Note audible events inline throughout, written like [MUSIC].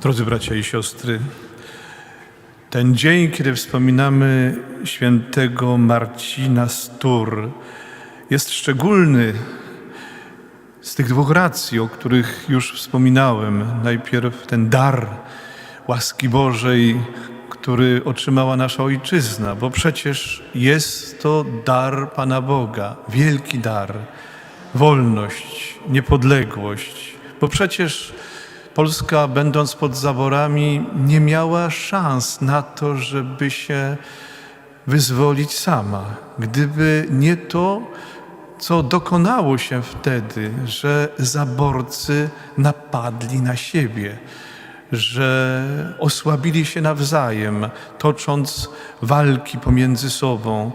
Drodzy bracia i siostry, ten dzień, kiedy wspominamy świętego Marcina z Tours, jest szczególny z tych dwóch racji, o których już wspominałem. Najpierw ten dar łaski Bożej, który otrzymała nasza ojczyzna, bo przecież jest to dar Pana Boga, wielki dar, wolność, niepodległość, bo przecież Polska, będąc pod zaborami, nie miała szans na to, żeby się wyzwolić sama. Gdyby nie to, co dokonało się wtedy, że zaborcy napadli na siebie, że osłabili się nawzajem, tocząc walki pomiędzy sobą.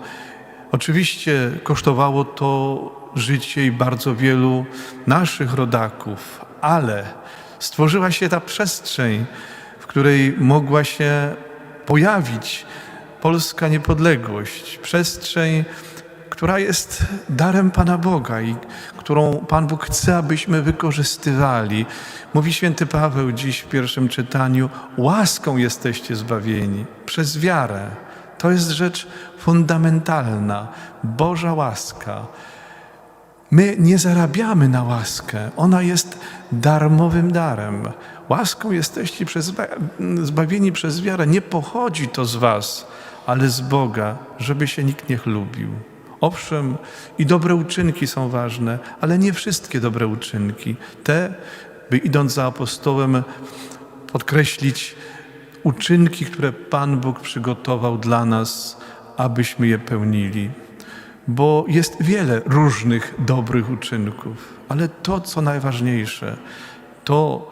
Oczywiście kosztowało to życie i bardzo wielu naszych rodaków, ale stworzyła się ta przestrzeń, w której mogła się pojawić polska niepodległość, przestrzeń, która jest darem Pana Boga i którą Pan Bóg chce, abyśmy wykorzystywali. Mówi święty Paweł dziś w pierwszym czytaniu: łaską jesteście zbawieni przez wiarę. To jest rzecz fundamentalna, Boża łaska. My nie zarabiamy na łaskę, ona jest darmowym darem. Łaską jesteście przez, zbawieni przez wiarę. Nie pochodzi to z Was, ale z Boga, żeby się nikt nie chlubił. Owszem, i dobre uczynki są ważne, ale nie wszystkie dobre uczynki. Te, by idąc za apostołem, podkreślić uczynki, które Pan Bóg przygotował dla nas, abyśmy je pełnili. Bo jest wiele różnych dobrych uczynków, ale to, co najważniejsze, to,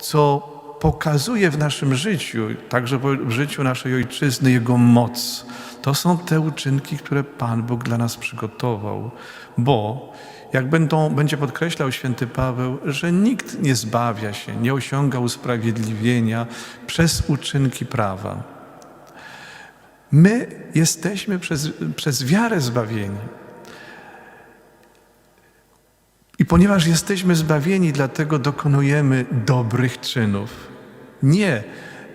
co pokazuje w naszym życiu, także w życiu naszej ojczyzny, Jego moc, to są te uczynki, które Pan Bóg dla nas przygotował. Bo, jak będą, będzie podkreślał święty Paweł, że nikt nie zbawia się, nie osiąga usprawiedliwienia przez uczynki prawa. My jesteśmy przez, przez wiarę zbawieni. I ponieważ jesteśmy zbawieni, dlatego dokonujemy dobrych czynów. Nie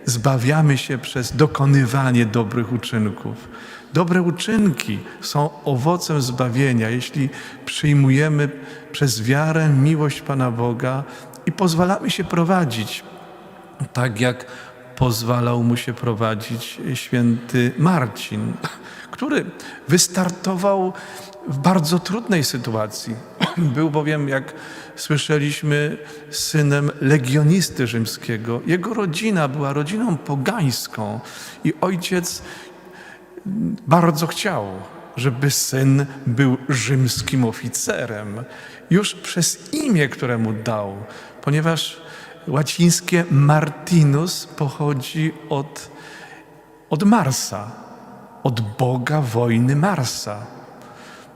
zbawiamy się przez dokonywanie dobrych uczynków. Dobre uczynki są owocem zbawienia, jeśli przyjmujemy przez wiarę miłość Pana Boga i pozwalamy się prowadzić, tak jak pozwalał mu się prowadzić święty Marcin, który wystartował w bardzo trudnej sytuacji. [CLEARS THROAT] Był bowiem, jak słyszeliśmy, synem legionisty rzymskiego. Jego rodzina była rodziną pogańską i ojciec bardzo chciał, żeby syn był rzymskim oficerem. Już przez imię, które mu dał, ponieważ łacińskie Martinus pochodzi od, od Marsa, od Boga wojny Marsa.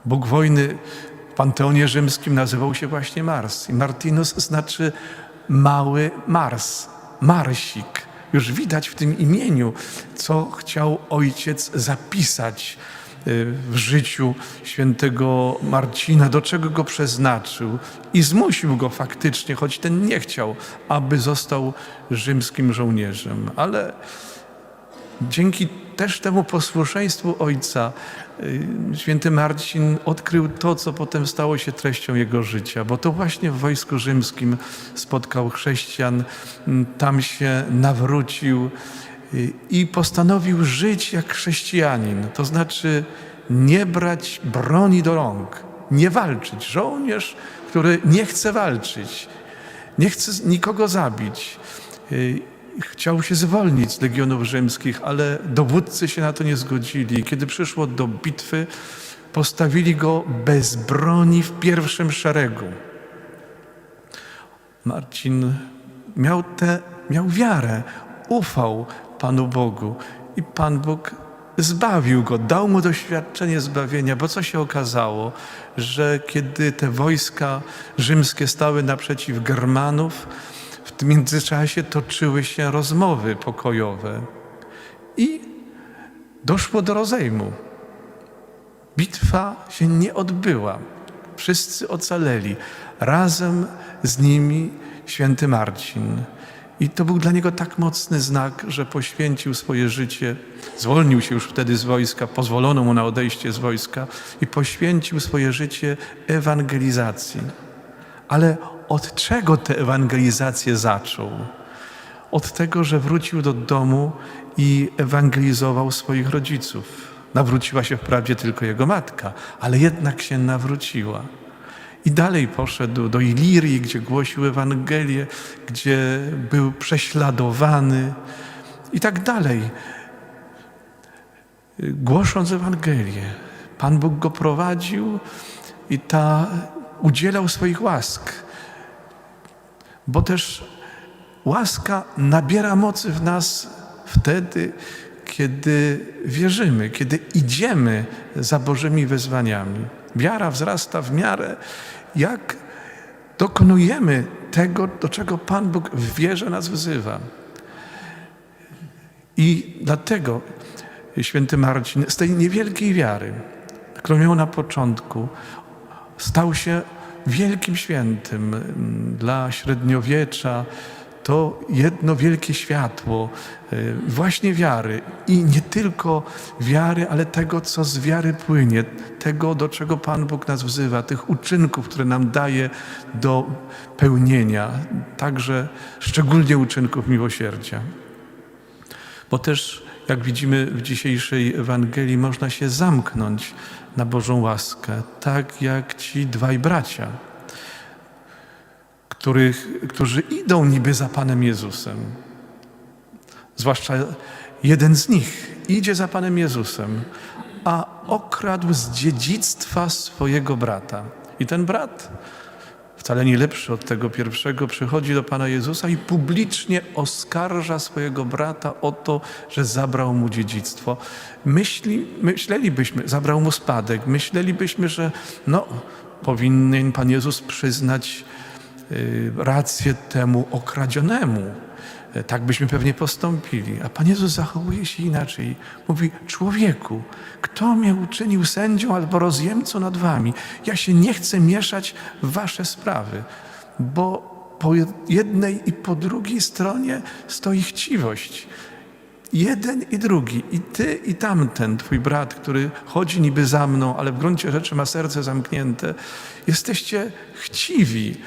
Bóg wojny w Panteonie Rzymskim nazywał się właśnie Mars. I Martinus znaczy mały Mars, Marsik. Już widać w tym imieniu, co chciał ojciec zapisać w życiu świętego Marcina, do czego go przeznaczył? I zmusił go faktycznie, choć ten nie chciał, aby został rzymskim żołnierzem. Ale dzięki też temu posłuszeństwu ojca, święty Marcin odkrył to, co potem stało się treścią jego życia, bo to właśnie w wojsku rzymskim spotkał chrześcijan, tam się nawrócił i postanowił żyć jak chrześcijanin, to znaczy nie brać broni do rąk, nie walczyć. Żołnierz, który nie chce walczyć, nie chce nikogo zabić. Chciał się zwolnić z legionów rzymskich, ale dowódcy się na to nie zgodzili. Kiedy przyszło do bitwy, postawili go bez broni w pierwszym szeregu. Marcin miał, tę miał wiarę, ufał Panu Bogu i Pan Bóg zbawił go, dał mu doświadczenie zbawienia, bo co się okazało, że kiedy te wojska rzymskie stały naprzeciw Germanów, w tym międzyczasie toczyły się rozmowy pokojowe i doszło do rozejmu. Bitwa się nie odbyła. Wszyscy ocaleli. Razem z nimi święty Marcin. I to był dla niego tak mocny znak, że poświęcił swoje życie, zwolnił się już wtedy z wojska, pozwolono mu na odejście z wojska i poświęcił swoje życie ewangelizacji. Ale od czego tę ewangelizację zaczął? Od tego, że wrócił do domu i ewangelizował swoich rodziców. Nawróciła się wprawdzie tylko jego matka, ale jednak się nawróciła. I dalej poszedł do Ilirii, gdzie głosił Ewangelię, gdzie był prześladowany i tak dalej. Głosząc Ewangelię, Pan Bóg go prowadził i ta udzielał swoich łask, bo też łaska nabiera mocy w nas wtedy, kiedy wierzymy, kiedy idziemy za Bożymi wezwaniami. Wiara wzrasta w miarę, jak dokonujemy tego, do czego Pan Bóg w wierze nas wzywa. I dlatego święty Marcin z tej niewielkiej wiary, którą miał na początku, stał się wielkim świętym mm, dla średniowiecza. To jedno wielkie światło y, właśnie wiary i nie tylko wiary, ale tego, co z wiary płynie, tego, do czego Pan Bóg nas wzywa, tych uczynków, które nam daje do pełnienia, także szczególnie uczynków miłosierdzia. Bo też, jak widzimy w dzisiejszej Ewangelii, można się zamknąć na Bożą łaskę, tak jak ci dwaj bracia, których, którzy idą niby za Panem Jezusem. Zwłaszcza jeden z nich idzie za Panem Jezusem, a okradł z dziedzictwa swojego brata. I ten brat, wcale nie lepszy od tego pierwszego, przychodzi do Pana Jezusa i publicznie oskarża swojego brata o to, że zabrał mu dziedzictwo. Myśli, myślelibyśmy, zabrał mu spadek, myślelibyśmy, że no, powinien Pan Jezus przyznać rację temu okradzionemu. E, Tak byśmy pewnie postąpili. A Pan Jezus zachowuje się inaczej. Mówi, człowieku, kto mnie uczynił sędzią albo rozjemcą nad wami? Ja się nie chcę mieszać w wasze sprawy, bo po jednej i po drugiej stronie stoi chciwość. Jeden i drugi, i ty, i tamten, twój brat, który chodzi niby za mną, ale w gruncie rzeczy ma serce zamknięte, jesteście chciwi.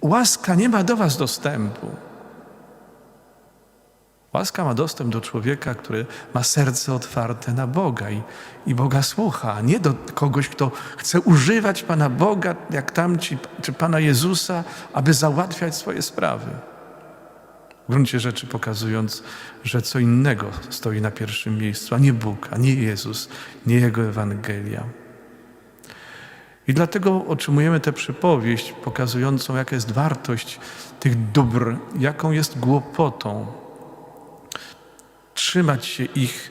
Łaska nie ma do was dostępu. Łaska ma dostęp do człowieka, który ma serce otwarte na Boga i, i Boga słucha, a nie do kogoś, kto chce używać Pana Boga, jak tamci, czy Pana Jezusa, aby załatwiać swoje sprawy. W gruncie rzeczy pokazując, że co innego stoi na pierwszym miejscu, a nie Bóg, a nie Jezus, nie Jego Ewangelia. I dlatego otrzymujemy tę przypowieść pokazującą, jaka jest wartość tych dóbr, jaką jest głupotą trzymać się ich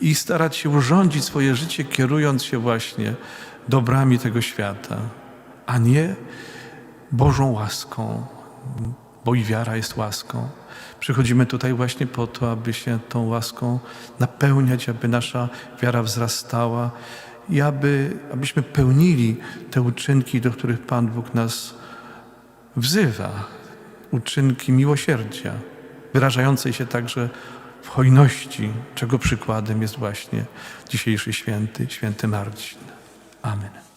i starać się urządzić swoje życie, kierując się właśnie dobrami tego świata, a nie Bożą łaską, bo i wiara jest łaską. Przychodzimy tutaj właśnie po to, aby się tą łaską napełniać, aby nasza wiara wzrastała i aby, abyśmy pełnili te uczynki, do których Pan Bóg nas wzywa. Uczynki miłosierdzia, wyrażającej się także w hojności, czego przykładem jest właśnie dzisiejszy święty, święty Marcin. Amen.